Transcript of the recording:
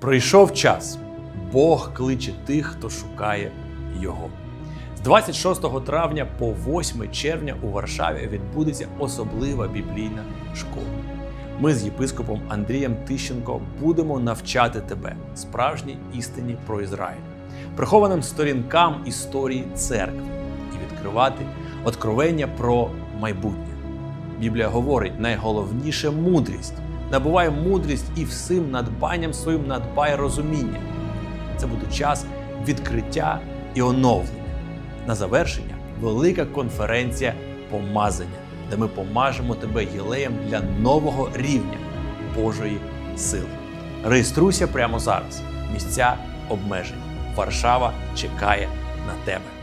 Прийшов час. Бог кличе тих, хто шукає його. З 26 травня по 8 червня у Варшаві відбудеться особлива біблійна школа. Ми з єпископом Андрієм Тищенко будемо навчати тебе справжній істині про Ізраїль, прихованим сторінкам історії церкви і відкривати откровення про майбутнє. Біблія говорить: найголовніше мудрість. Набувай мудрість і всім надбанням своїм надбай розуміння. Це буде час відкриття і оновлення. На завершення велика конференція помазання, де ми помажемо тебе єлеєм для нового рівня Божої сили. Реєструйся прямо зараз. Місця обмежені. Варшава чекає на тебе.